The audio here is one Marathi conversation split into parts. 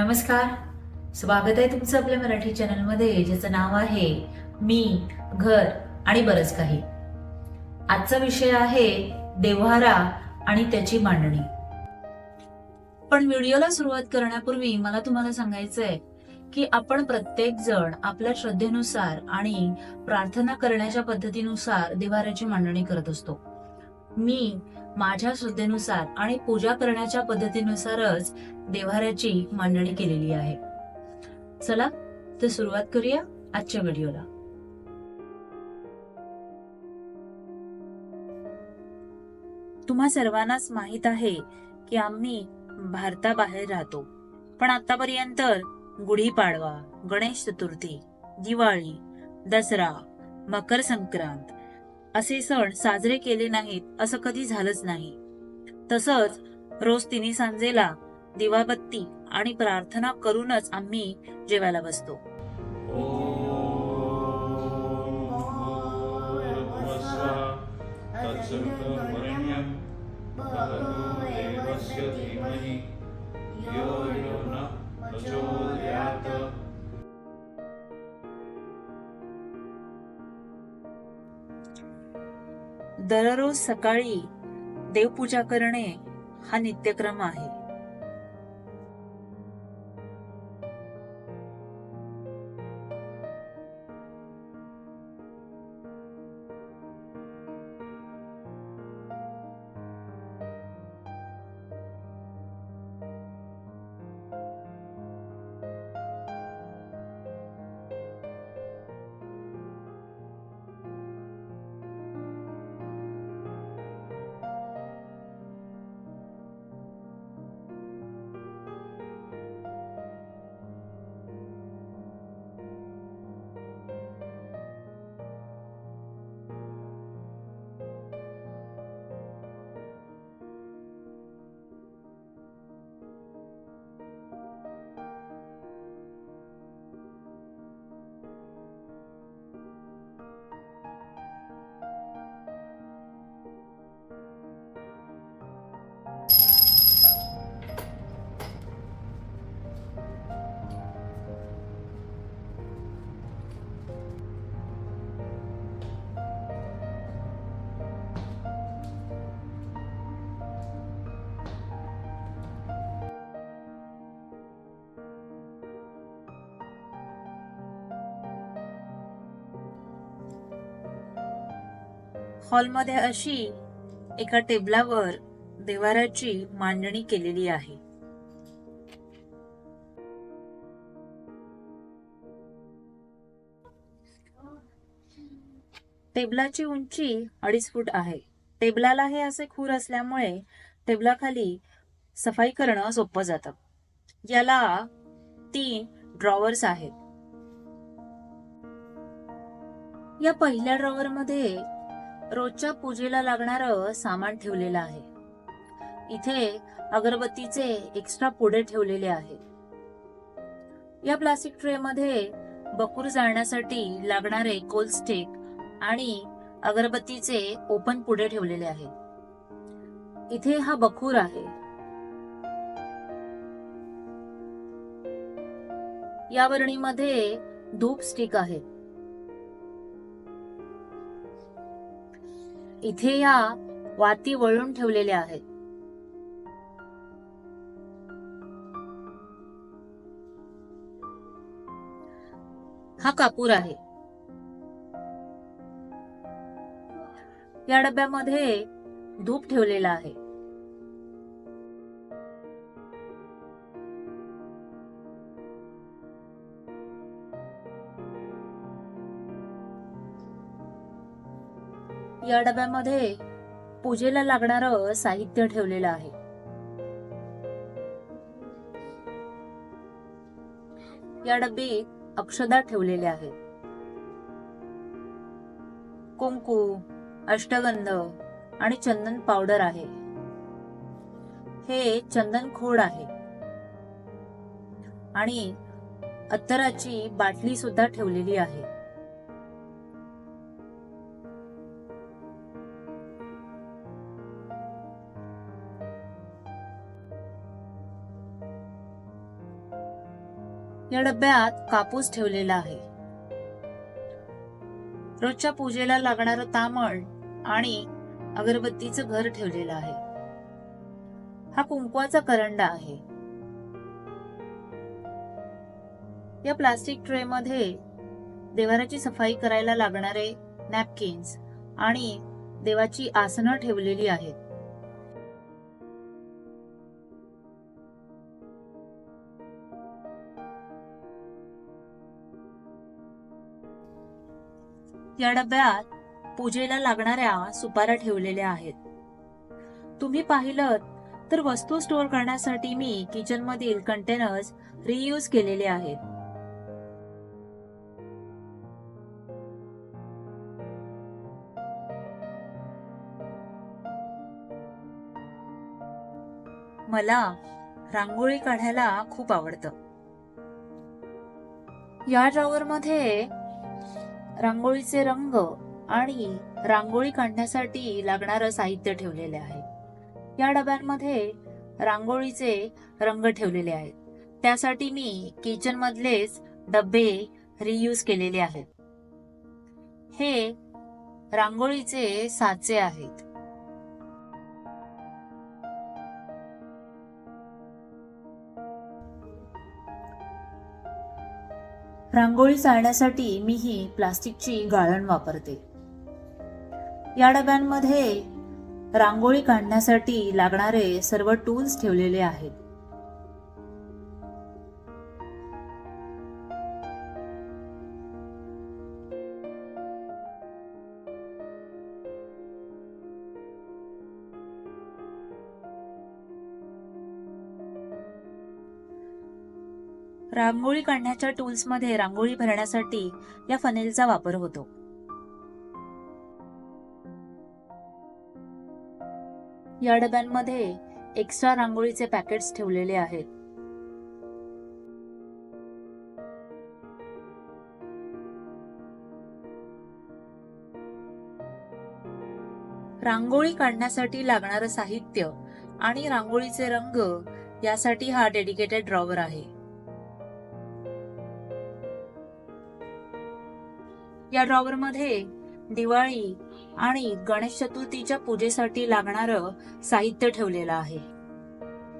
नमस्कार. स्वागत आहे तुमचं आपल्या मराठी चॅनलमध्ये ज्याचं नाव आहे मी घर आणि बरंच काही. आजचा विषय आहे देव्हारा आणि त्याची मांडणी. पण व्हिडिओला सुरुवात करण्यापूर्वी मला तुम्हाला सांगायचंय की आपण प्रत्येक जण आपल्या श्रद्धेनुसार आणि प्रार्थना करण्याच्या पद्धतीनुसार देवाऱ्याची मांडणी करत असतो. मी माझ्या श्रद्धेनुसार आणि पूजा करण्याच्या पद्धतीनुसारच देव्हाऱ्याची मांडणी केलेली आहे. चला तर सुरुवात करूया आजच्या व्हिडिओला. तुम्हा सर्वांनाच माहीत आहे की आम्ही भारताबाहेर राहतो. पण आतापर्यंत गुढीपाडवा गणेश चतुर्थी दिवाळी दसरा मकर संक्रांत असे सण साजरे केले नाहीत असं कधी झालंच नाही. तसंच रोज तिन्ही सांजेला दिवाबत्ती आणि प्रार्थना करूनच आम्ही जेवायला बसतो. धीमहि यो दररोज सकाळी देवपूजा करणे हा नित्यक्रम आहे. हॉलमध्ये अशी एका टेबलावर देवाराची मांडणी केलेली आहे. टेबलाची उंची अडीच फूट आहे. टेबलाला हे असे खूर असल्यामुळे टेबलाखाली सफाई करणं सोपं जातं. याला तीन ड्रॉवर्स आहेत. या पहिल्या ड्रॉवर मध्ये रोजच्या पूजेला लागणारं सामान ठेवलेलं आहे. इथे अगरबत्तीचे एक्स्ट्रा पुढे ठेवलेले आहे. या प्लास्टिक ट्रे मध्ये बकूर जाळण्यासाठी लागणारे कोल स्टिक आणि अगरबत्तीचे ओपन पुढे ठेवलेले आहे. इथे हा बखूर आहे. या वर्णीमध्ये धूप स्टिक आहे. इथे या वाती वळून ठेवलेल्या आहेत. हा कापूर आहे. या डब्यामध्ये धूप ठेवलेला आहे. या डब्यामध्ये पूजेला लागणारं साहित्य ठेवलेलं आहे. या डब्बीत अक्षदा ठेवलेल्या आहेत. कुंकू अष्टगंध आणि चंदन पावडर आहे. हे चंदन खोड आहे. आणि अत्तराची बाटली सुद्धा ठेवलेली आहे. या डब्यात कापूस ठेवलेला आहे. रोजच्या पूजेला लागणारं तामण आणि अगरबत्तीचं घर ठेवलेलं आहे. हा कुंकवाचा करंडा आहे. या प्लास्टिक ट्रे मध्ये देवाराची सफाई करायला लागणारे नॅपकिन्स आणि देवाची आसनं ठेवलेली आहेत. या डब्यात पूजेला लागणाऱ्या सुपाऱ्या ठेवलेल्या आहेत. तुम्ही पाहिलं तर वस्तू स्टोअर करण्यासाठी मी किचन मधील कंटेनर्स रियूज केलेले आहेत. मला रांगोळी काढायला खूप आवडतं. या ड्रॉवर मध्ये रांगोळीचे रंग आणि रांगोळी काढण्यासाठी लागणारं साहित्य ठेवलेले आहे. या डब्यांमध्ये रांगोळीचे रंग ठेवलेले आहेत. त्यासाठी मी किचन मधलेच डबे रियूज केलेले आहेत. हे रांगोळीचे साचे आहेत. रांगोळी चाळण्यासाठी मी ही प्लास्टिकची गाळण वापरते. या डब्यांमध्ये रांगोळी काढण्यासाठी लागणारे सर्व टूल्स ठेवलेले आहेत. रांगोळी काढण्याच्या टूल्समध्ये रांगोळी भरण्यासाठी या फनेलचा वापर होतो. या डब्यांमध्ये एक्स्ट्रा रांगोळीचे पॅकेट्स ठेवलेले आहेत. रांगोळी काढण्यासाठी लागणारं साहित्य आणि रांगोळीचे रंग यासाठी हा डेडिकेटेड ड्रॉवर आहे. या ड्रॉवर मध्ये दिवाळी आणि गणेश चतुर्थीच्या पूजेसाठी लागणारं साहित्य ठेवलेलं आहे.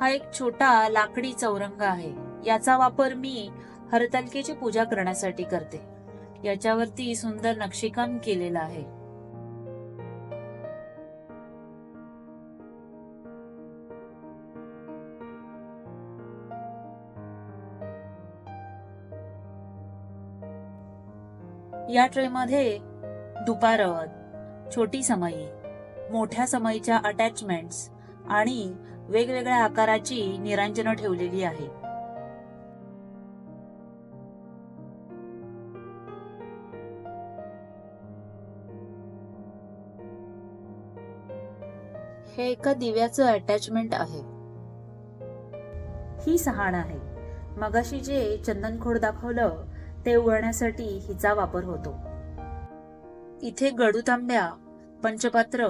हा एक छोटा लाकडी चौरंग आहे. याचा वापर मी हरतालिकेची पूजा करण्यासाठी करते. याच्यावरती सुंदर नक्षीकाम केलेलं आहे. या ट्रेमध्ये दुपारत छोटी समई मोठ्या समईच्या अटॅचमेंट्स आणि वेगवेगळ्या आकाराची निरांजनं ठेवलेली आहे. हे एका दिव्याचं अटॅचमेंट आहे. ही सहाण आहे. मगाशी जे चंदनखोड दाखवलं ते उघडण्यासाठी हिचा वापर होतो. इथे गडू तांब्या पंचपात्र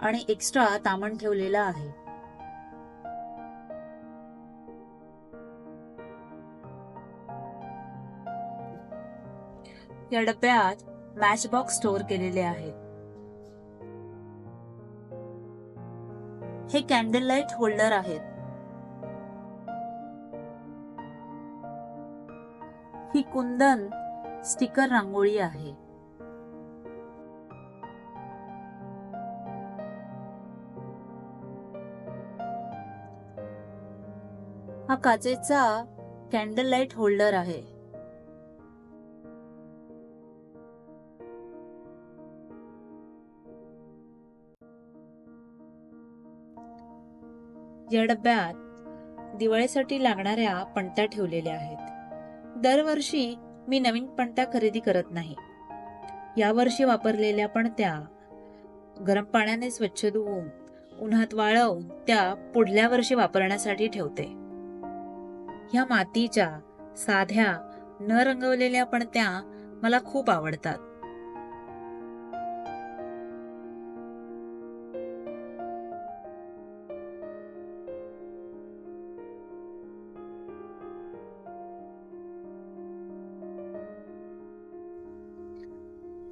आणि एक्स्ट्रा तामण ठेवलेला आहे. या डब्यात मॅच बॉक्स स्टोअर केलेले आहेत हे कॅन्डल लाइट होल्डर आहेत. ही कुंदन स्टिकर रांगोळी आहे. हा काचेचा कॅन्डल लाइट होल्डर आहे. या डब्यात दिवाळीसाठी लागणाऱ्या पणत्या ठेवलेल्या आहेत. दरवर्षी मी नवीन पणत्या खरेदी करत नाही. यावर्षी वापरलेल्या पणत्या गरम पाण्याने स्वच्छ धुवून उन्हात वाळवून त्या पुढल्या वर्षी वापरण्यासाठी ठेवते. ह्या मातीच्या साध्या न रंगवलेल्या पणत्या मला खूप आवडतात.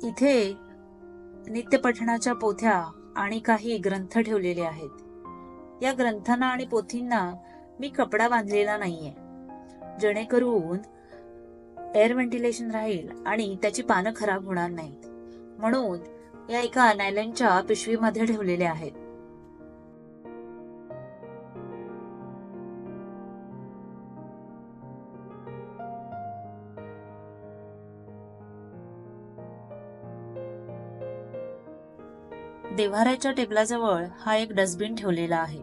इथे नित्यपठणाच्या पोथ्या आणि काही ग्रंथ ठेवलेले आहेत. या ग्रंथांना आणि पोथींना मी कपडा बांधलेला नाहीये. जेणेकरून एअर व्हेंटिलेशन राहील आणि त्याची पानं खराब होणार नाहीत. म्हणून या एका नायलनच्या पिशवीमध्ये ठेवलेल्या आहेत. देव्हाऱ्याच्या टेबलाजवळ हा एक डस्टबिन ठेवलेला आहे.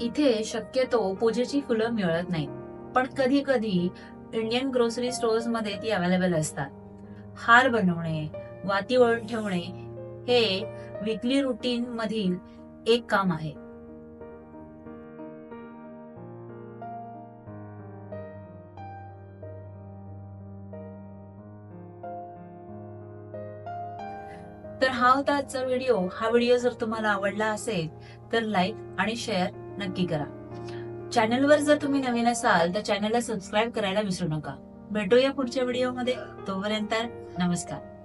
इथे शक्यतो पूजेची फुलं मिळत नाहीत पण कधी कधी इंडियन ग्रोसरी स्टोअर्समध्ये ती अवेलेबल असतात. हार बनवणे वाती वळून ठेवणे हे विकली रुटीन मधील एक काम आहे. तर हा होता आजचा व्हिडिओ हा व्हिडिओ जर तुम्हाला आवडला असेल तर लाईक आणि शेअर नक्की करा. चॅनलवर जर तुम्ही नवीन असाल तर चॅनलला सबस्क्राईब करायला विसरू नका. भेटूया पुढच्या व्हिडिओमध्ये तोपर्यंत नमस्कार.